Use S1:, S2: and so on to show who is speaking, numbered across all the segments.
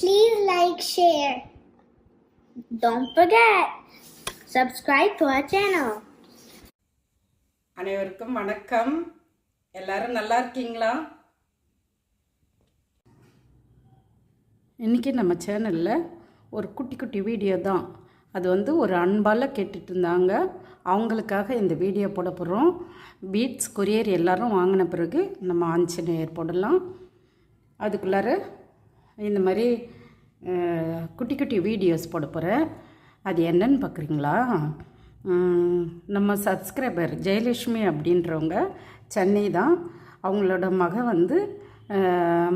S1: Please like, share. Don't forget, subscribe to our channel.
S2: அனைவருக்கும் வணக்கம். எல்லாரும் நல்லா இருக்கீங்களா? இன்றைக்கி நம்ம சேனலில் ஒரு குட்டி குட்டி வீடியோ தான். அது வந்து ஒரு அன்பால் கேட்டுட்டு இருந்தாங்க. அவங்களுக்காக இந்த வீடியோ போட போகிறோம் பீட்ஸ் கொரியர் எல்லாரும் வாங்கின பிறகு நம்ம ஆஞ்சநேயர் போடலாம். அதுக்குள்ளார இந்த மாதிரி குட்டி குட்டி வீடியோஸ் போட போகிறேன் அது என்னன்னு பார்க்குறீங்களா நம்ம சப்ஸ்கிரைபர் ஜெயலட்சுமி அப்படின்றவங்க சென்னை தான். அவங்களோட மக வந்து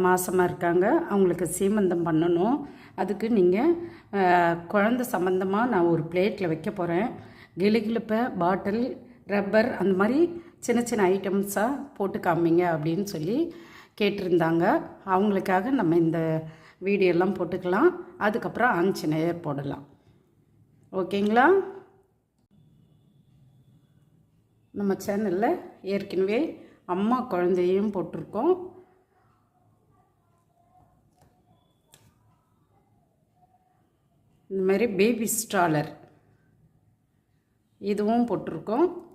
S2: மாசமாக இருக்காங்க. அவங்களுக்கு சீமந்தம் பண்ணணும். அதுக்கு நீங்கள் குழந்த சம்மந்தமாக நான் ஒரு பிளேட்டில் வைக்க போகிறேன் கிளுகிழுப்பை பாட்டில் ரப்பர் அந்த மாதிரி சின்ன சின்ன ஐட்டம்ஸாக போட்டு காமிங்க அப்படின்னு சொல்லி கேட்டிருந்தாங்க. அவங்களுக்காக நம்ம இந்த வீடியோலாம் போட்டுக்கலாம். அதுக்கப்புறம் ஆஞ்சநேயர் போடலாம். ஓகேங்களா? நம்ம சேனலில் ஏற்கனவே அம்மா குழந்தையும் போட்டிருக்கோம். இந்த மாதிரி பேபி ஸ்டாலர் இதுவும் போட்டிருக்கோம்.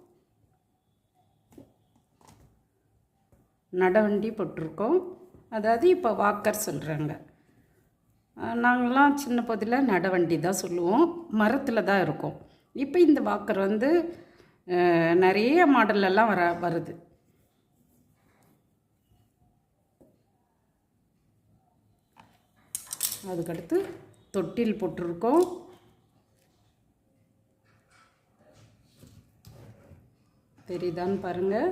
S2: நடவண்டி போட்டிருக்கோம். அதாவது இப்போ வாக்கர் சொல்கிறாங்க நாங்களாம் சின்ன பகுதியில் நடவண்டி தான் சொல்லுவோம். மரத்தில் தான் இருக்கும். இப்போ இந்த வாக்கர் வந்து நிறைய மாடலெல்லாம் வர வருது. அதுக்கடுத்து தொட்டில் போட்டிருக்கோம். தெரியுதான்னு பாருங்கள்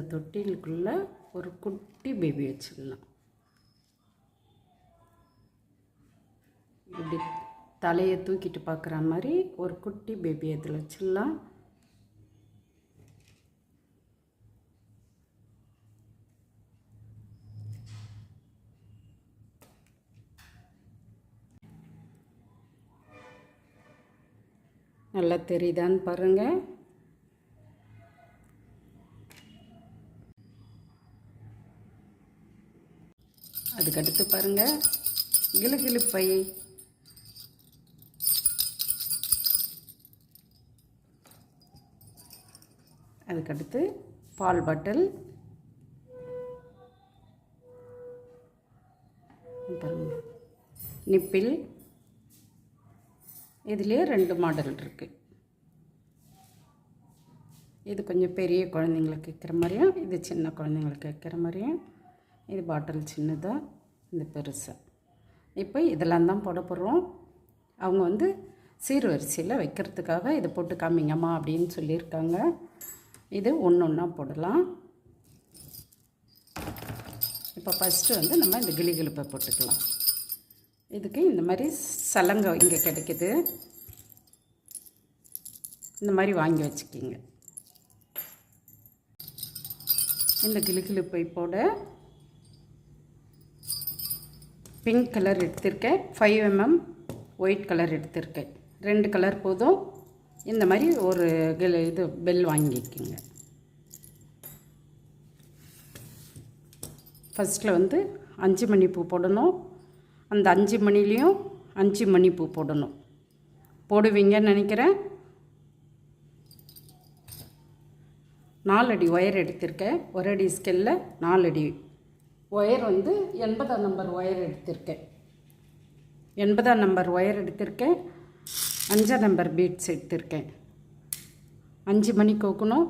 S2: இந்த தொட்டிலுக்குள்ளே ஒரு குட்டி பேபி வச்சிடலாம். இப்படி தலையை தூக்கிட்டு பார்க்குற மாதிரி ஒரு குட்டி பேபி அதில் வச்சிடலாம். நல்லா தெரியுதான்னு பாருங்கள் அதுக்கடுத்து பாருங்கள் கிளுகிளு பை. அதுக்கடுத்து பால் பாட்டில். நிப்பில் இதுலேயே ரெண்டு மாடல் இருக்குது இது கொஞ்சம் பெரிய குழந்தைங்களுக்கு கேட்குற மாதிரியும் இது சின்ன குழந்தைங்களுக்கு கேட்குற மாதிரியும் இது பாட்டில் சின்னதாக இந்த பெருசாக இப்போ இதெல்லாம் தான் போட போகிறோம் அவங்க வந்து சீர்வரிசையில் வைக்கிறதுக்காக இதை போட்டு காமிங்கம்மா அப்படின்னு சொல்லியிருக்காங்க. இது ஒன்று ஒன்றா போடலாம். இப்போ ஃபஸ்ட்டு வந்து நம்ம இந்த கிளிகிழிப்பை போட்டுக்கலாம். இதுக்கு இந்த மாதிரி சலங்கை இங்கே கிடைக்குது. இந்த மாதிரி வாங்கி வச்சுக்கிங்க. இந்த கிளுகிளுப்பை போட பிங்க் கலர் எடுத்திருக்கேன். ஃபைவ் எம்எம் ஒயிட் கலர் எடுத்திருக்கேன். ரெண்டு கலர் போதும். இந்த மாதிரி ஒரு இது பெல் வாங்கிக்கிங்க. ஃபஸ்ட்டில் வந்து அஞ்சு மணி பூ போடணும். அந்த அஞ்சு மணிலேயும் அஞ்சு மணி பூ போடணும். போடுவீங்கன்னு நினைக்கிறேன். நாலடி ஒயர் எடுத்திருக்கேன். ஒரு அடி ஸ்கெல்ல நாலடி ஒயர் வந்து எண்பதாம் நம்பர் ஒயர் எடுத்திருக்கேன். எண்பதாம் நம்பர் ஒயர் எடுத்திருக்கேன். அஞ்சாம் நம்பர் பீட்ஸ் எடுத்திருக்கேன். அஞ்சு மணி கோக்கணும்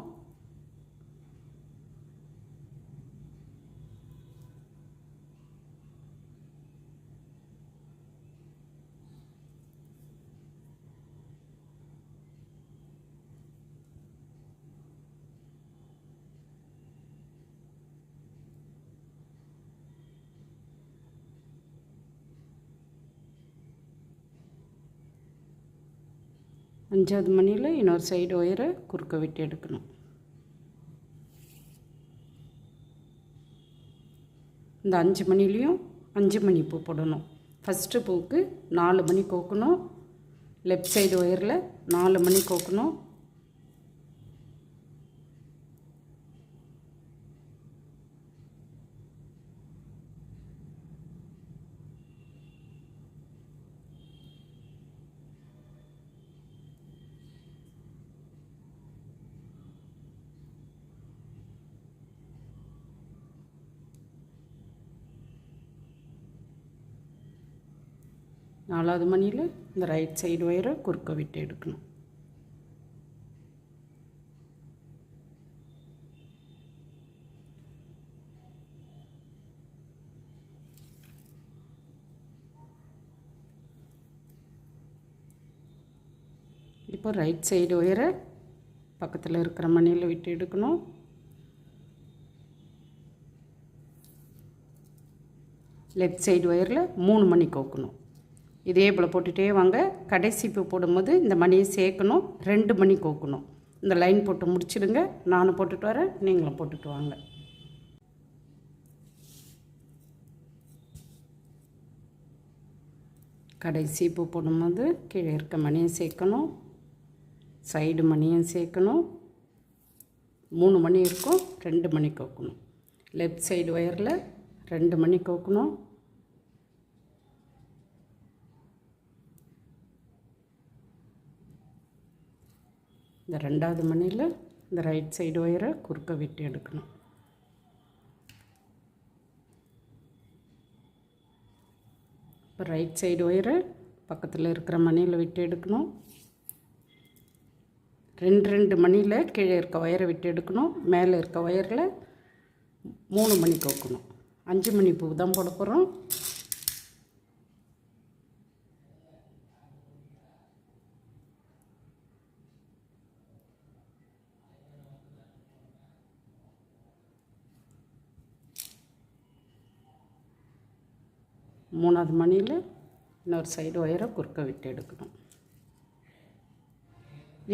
S2: அஞ்சாவது மணியில் இன்னொரு சைடு ஒயரை குறுக்க விட்டு எடுக்கணும். இந்த அஞ்சு மணிலையும் அஞ்சு மணி பூ போடணும். ஃபஸ்ட்டு பூவுக்கு நாலு மணி கோக்கணும். லெஃப்ட் சைடு ஒயரில் நாலு மணி கோக்கணும். நாலாவது மணியில் இந்த ரைட் சைடு ஒயரை குறுக்க விட்டு எடுக்கணும். இப்போ ரைட் சைடு ஒயரை பக்கத்தில் இருக்கிற மணியில் விட்டு எடுக்கணும். லெஃப்ட் சைடு ஒயரில் மூணு மணி கோக்கணும். இதே போல் போட்டுகிட்டே வாங்க. கடைசி பூ போடும்போது இந்த மணியை சேர்க்கணும். ரெண்டு மணி கோக்கணும். இந்த லைன் போட்டு முடிச்சிடுங்க. நானும் போட்டுட்டு வரேன். நீங்களும் போட்டுட்டு வாங்க. கடைசி பூ போடும்போது கீழே இருக்க மணியும் சேர்க்கணும். சைடு மணியும் சேர்க்கணும். மூணு மணி இருக்கும். ரெண்டு மணி கோக்கணும். லெஃப்ட் சைடு ஒயரில் ரெண்டு மணி கோக்கணும். இந்த ரெண்டாவது மணியில் இந்த ரைட் சைடு ஒயரை குறுக்க விட்டு எடுக்கணும். இப்போ ரைட் சைடு ஒயரை பக்கத்தில் இருக்கிற மணியில் விட்டு எடுக்கணும். ரெண்டு ரெண்டு மணியில் கீழே இருக்க ஒயரை விட்டு எடுக்கணும். மேலே இருக்க ஒயரில் மூணு மணி கோக்கணும் அஞ்சு மணி பூ தான் போட போகிறோம் மூணாவது மணியில் இன்னொரு சைடு ஒயரை குறுக்க விட்டு எடுக்கணும்.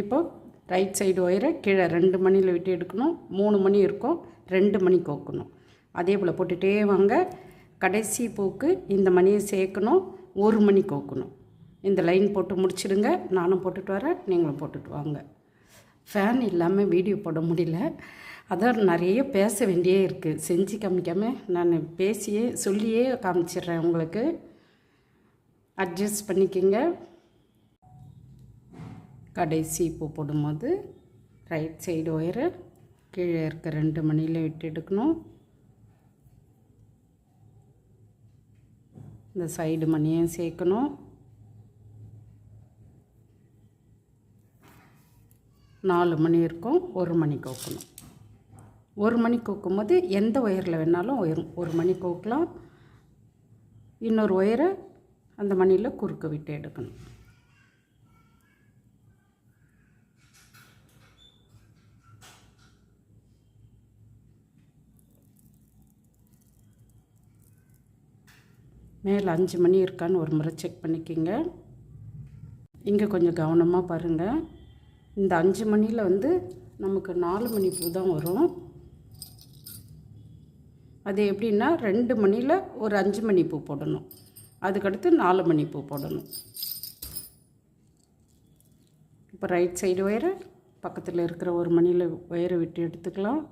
S2: இப்போ ரைட் சைடு ஒயரை கீழே ரெண்டு மணியில் விட்டு எடுக்கணும். மூணு மணி இருக்கும். ரெண்டு மணி கோக்கணும். அதே போல் போட்டுகிட்டே வாங்க. கடைசி பூக்கு இந்த மணியை சேர்க்கணும். ஒரு மணி கோக்கணும். இந்த லைன் போட்டு முடிச்சிடுங்க. நானும் போட்டுட்டு வரேன். நீங்களும் போட்டுட்டு வாங்க. ஃபேன் இல்லாமல் வீடியோ போட முடியல. அதான் நிறைய பேச வேண்டியே இருக்குது செஞ்சு காமிக்காமல் நான் பேசியே சொல்லியே காமிச்சிடுறேன் உங்களுக்கு. அட்ஜஸ்ட் பண்ணிக்கோங்க. கடைசி பூ போடும்போது ரைட் சைடு ஒயரை கீழே இருக்க ரெண்டு மணியில் விட்டு எடுக்கணும். இந்த சைடு மணியும் சேர்க்கணும். நாலு மணி இருக்கும் ஒரு மணி கோக்கணும் ஒரு மணி கோக்கும்போது எந்த ஒயரில் வேணாலும் ஒயர் ஒரு மணி கோக்கலாம். இன்னொரு ஒயரை அந்த மணியில் குறுக்க விட்டு எடுக்கணும். மேலே அஞ்சு மணி இருக்கான்னு ஒரு முறை செக் பண்ணிக்கோங்க. இங்கே கொஞ்சம் கவனமாக பாருங்கள் இந்த அஞ்சு மணியில் வந்து நமக்கு நாலு மணி பூ தான் வரும். அது எப்படின்னா ரெண்டு மணியில் ஒரு அஞ்சு மணி பூ போடணும். அதுக்கடுத்து நாலு மணி பூ போடணும். இப்போ ரைட் சைடு ஒயரை பக்கத்தில் இருக்கிற ஒரு மணியில் ஒயரை விட்டு எடுத்துக்கலாம்.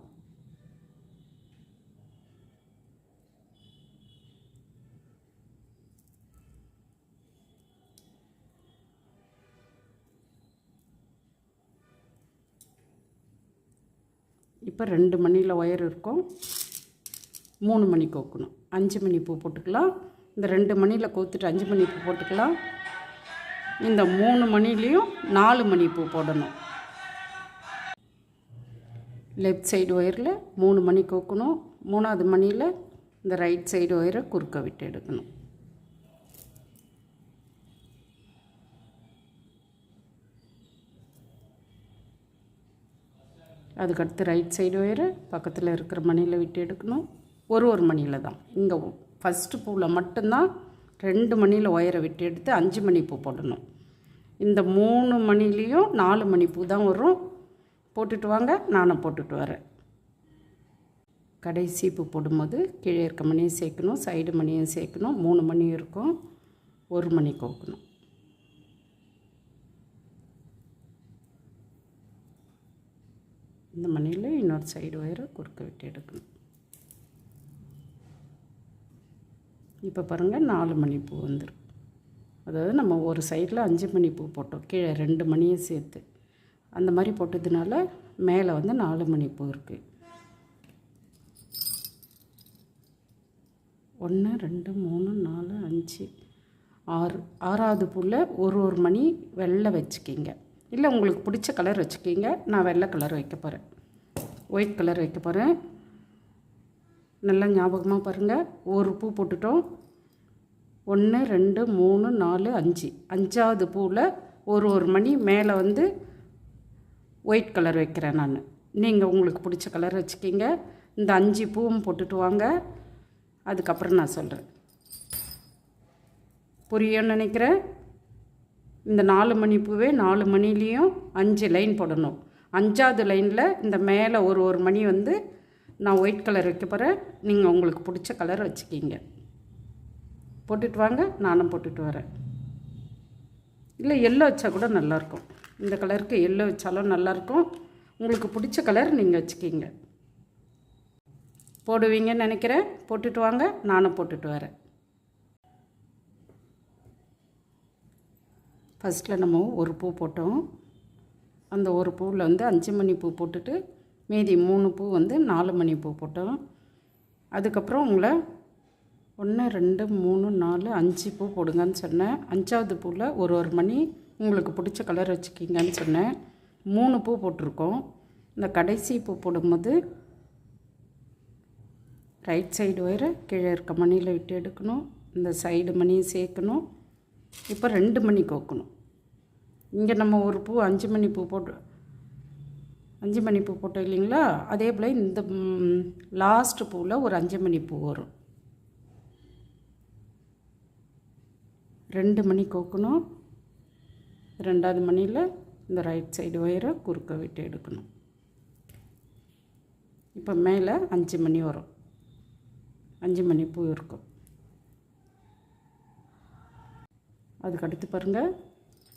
S2: இப்போ ரெண்டு மணியில் ஒயர் இருக்கும். மூணு மணி கோக்கணும். அஞ்சு மணி பூ போட்டுக்கலாம். இந்த ரெண்டு மணியில் கோத்துட்டு அஞ்சு மணி பூ போட்டுக்கலாம். இந்த மூணு மணிலேயும் நாலு மணி பூ போடணும். லெஃப்ட் சைடு ஒயரில் மூணு மணி கோக்கணும். மூணாவது மணியில் இந்த ரைட் சைடு ஒயரை குறுக்க விட்டு எடுக்கணும். அதுக்கடுத்து ரைட் சைடு ஒயரை பக்கத்தில் இருக்கிற மணியில் விட்டு எடுக்கணும். ஒரு ஒரு மணியில் தான். இங்கே ஃபஸ்ட்டு பூவில் மட்டும்தான் ரெண்டு மணியில் ஒயரை விட்டு எடுத்து அஞ்சு மணி பூ போடணும். இந்த மூணு மணிலேயும் நாலு மணி பூ தான் வரும். போட்டுட்டு வாங்க நானும் போட்டுட்டு வரேன். கடைசி பூ போடும்போது கீழே இருக்க மணியும் சேர்க்கணும் சைடு மணியும் சேர்க்கணும் மூணு மணி இருக்கும். ஒரு மணி கோக்கணும். இந்த மணியில் இன்னொரு சைடு ஒயரை குறுக்க விட்டு எடுக்கணும். இப்போ பாருங்கள் நாலு மணி பூ வந்துடும் அதாவது நம்ம ஒரு சைடில் அஞ்சு மணி பூ போட்டோம். கீழே ரெண்டு மணியும் சேர்த்து. அந்த மாதிரி போட்டதுனால மேலே வந்து நாலு மணி பூ இருக்குது ஒன்று ரெண்டு மூணு நாலு அஞ்சு ஆறு. ஆறாவது பூவில் ஒரு ஒரு மணி வெள்ளை வச்சுக்கிங்க. இல்லை உங்களுக்கு பிடிச்ச கலர் வச்சுக்கிங்க. நான் வெள்ளை கலர் வைக்க போகிறேன் ஒயிட் கலர் வைக்க போகிறேன் நல்லா ஞாபகமாக பாருங்கள் ஒரு பூ போட்டுட்டோம். ஒன்று ரெண்டு மூணு நாலு அஞ்சு. அஞ்சாவது பூவில் ஒரு ஒரு மணி மேலே வந்து ஒயிட் கலர் வைக்கிறேன் நான். நீங்கள் உங்களுக்கு பிடிச்ச கலர் வச்சுக்கிங்க. இந்த அஞ்சு பூவும் போட்டுட்டு வாங்க. அதுக்கப்புறம் நான் சொல்கிறேன் புரியும்னு நினைக்கிறேன்? இந்த நாலு மணி பூவே நாலு மணிலேயும் அஞ்சு லைன் போடணும். அஞ்சாவது லைனில் இந்த மேலே ஒரு ஒரு மணி வந்து நான் ஒயிட் கலர் வைக்க போகிறேன் நீங்கள் உங்களுக்கு பிடிச்ச கலர் வச்சுக்கிங்க. போட்டுட்டு வாங்க நானும் போட்டுட்டு வரேன். இல்லை எல்லோ வச்சா கூட நல்லாயிருக்கும். இந்த கலருக்கு எல்லோ வச்சாலும் நல்லாயிருக்கும். உங்களுக்கு பிடிச்ச கலர் நீங்கள் வச்சுக்கிங்க. போடுவீங்கன்னு நினைக்கிறேன். போட்டுட்டு வாங்க நானும் போட்டுட்டு வரேன். ஃபஸ்ட்டில் நம்ம ஒரு பூ போட்டோம். அந்த ஒரு பூவில் வந்து அஞ்சு மணி பூ போட்டுட்டு மீதி மூணு பூ வந்து நாலு மணி பூ போட்டோம். அதுக்கப்புறம் உங்களை ஒன்று ரெண்டு மூணு நாலு அஞ்சு பூ போடுங்கன்னு சொன்னேன். அஞ்சாவது பூவில் ஒரு ஒரு மணி உங்களுக்கு பிடிச்ச கலர் வச்சுக்கிங்கன்னு சொன்னேன். மூணு பூ போட்டிருக்கோம். இந்த கடைசி பூ போடும்போது ரைட் சைடு வர கீழே இருக்க மணியில் விட்டு எடுக்கணும். இந்த சைடு மணியை சேர்க்கணும். இப்போ ரெண்டு மணி கோக்கணும். இங்கே நம்ம ஒரு பூ அஞ்சு மணி பூ போட்டு அஞ்சு மணி பூ போட்டோம் இல்லைங்களா அதே போல் இந்த லாஸ்ட் பூவில் ஒரு அஞ்சு மணி பூ வரும். ரெண்டு மணி கோக்கணும். ரெண்டாவது மணியில் இந்த ரைட் சைடு ஒயரை குறுக்க விட்டு எடுக்கணும். இப்போ மேலே அஞ்சு மணி வரும். அஞ்சு மணி பூ இருக்கும். அதுக்கு அடுத்து பாருங்கள்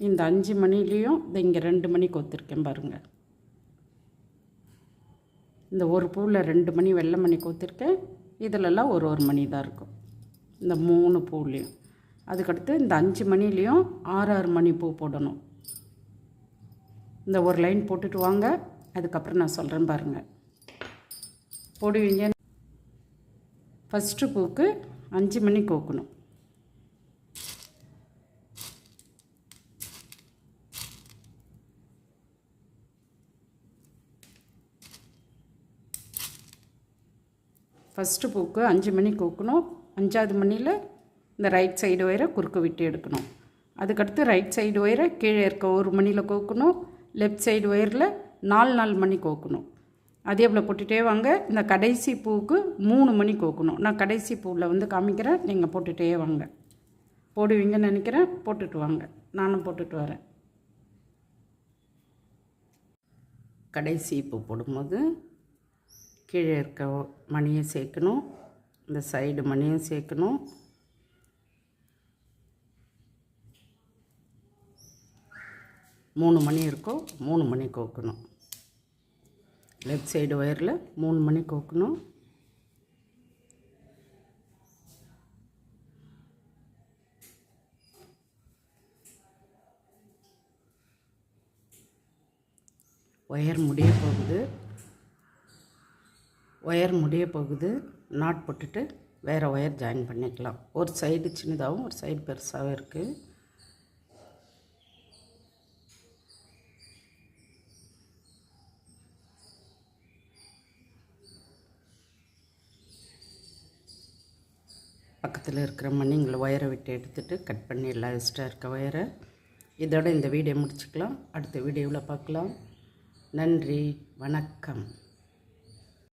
S2: இந்த அஞ்சு மணிலேயும் இந்த இங்கே ரெண்டு மணி கொத்திருக்கேன் பாருங்கள் இந்த ஒரு பூவில் ரெண்டு மணி வெள்ளை மணி கொத்துருக்கேன். இதிலெல்லாம் ஒரு ஒரு மணி தான் இருக்கும். இந்த மூணு பூலேயும். அதுக்கடுத்து இந்த அஞ்சு மணிலேயும் ஆறு ஆறு மணி பூ போடணும். இந்த ஒரு லைன் போட்டுட்டு வாங்க. அதுக்கப்புறம் நான் சொல்கிறேன் பாருங்கள் போடுவீங்க? ஃபஸ்ட்டு பூக்கு அஞ்சு மணி கோக்கணும். ஃபஸ்ட்டு பூக்கு அஞ்சு மணி கோக்கணும். அஞ்சாவது மணியில் இந்த ரைட் சைடு ஒயரை குறுக்க விட்டு எடுக்கணும். அதுக்கடுத்து ரைட் சைடு ஒயரை கீழே இருக்க ஒரு மணியில் கோக்கணும். லெஃப்ட் சைடு ஒயரில் நாலு நாலு மணி கோக்கணும். அதே போல் போட்டுகிட்டே வாங்க. இந்த கடைசி பூவுக்கு மூணு மணி கோக்கணும். நான் கடைசி பூவில் வந்து காமிக்கிறேன். நீங்கள் போட்டுகிட்டே வாங்க. போடுவீங்கன்னு நினைக்கிறேன். போட்டுட்டு வாங்க. நானும் போட்டுட்டு வரேன். கடைசி பூ போடும்போது கீழே இருக்க மணியை சேர்க்கணும். இந்த சைடு மணியும் சேர்க்கணும். மூணு மணி இருக்கும். மூணு மணி கோக்கணும். லெஃப்ட் சைடு ஒயரில் மூணு மணி கோக்கணும். ஒயர் முடிய போகுது. ஒயர் முடிய போகுது. நாட் போட்டுட்டு வேறு ஒயர் ஜாயின் பண்ணிக்கலாம். ஒரு சைடு சின்னதாகவும் ஒரு சைடு பெருசாகவும் இருக்குது பக்கத்தில் இருக்கிற மண்ணிங்களை ஒயரை விட்டு எடுத்துகிட்டு கட் பண்ணிடலாம் எக்ஸ்ட்ரா இருக்க ஒயரை இதோட இந்த வீடியோ முடிச்சுக்கலாம். அடுத்த வீடியோவில் பார்க்கலாம். நன்றி. வணக்கம்.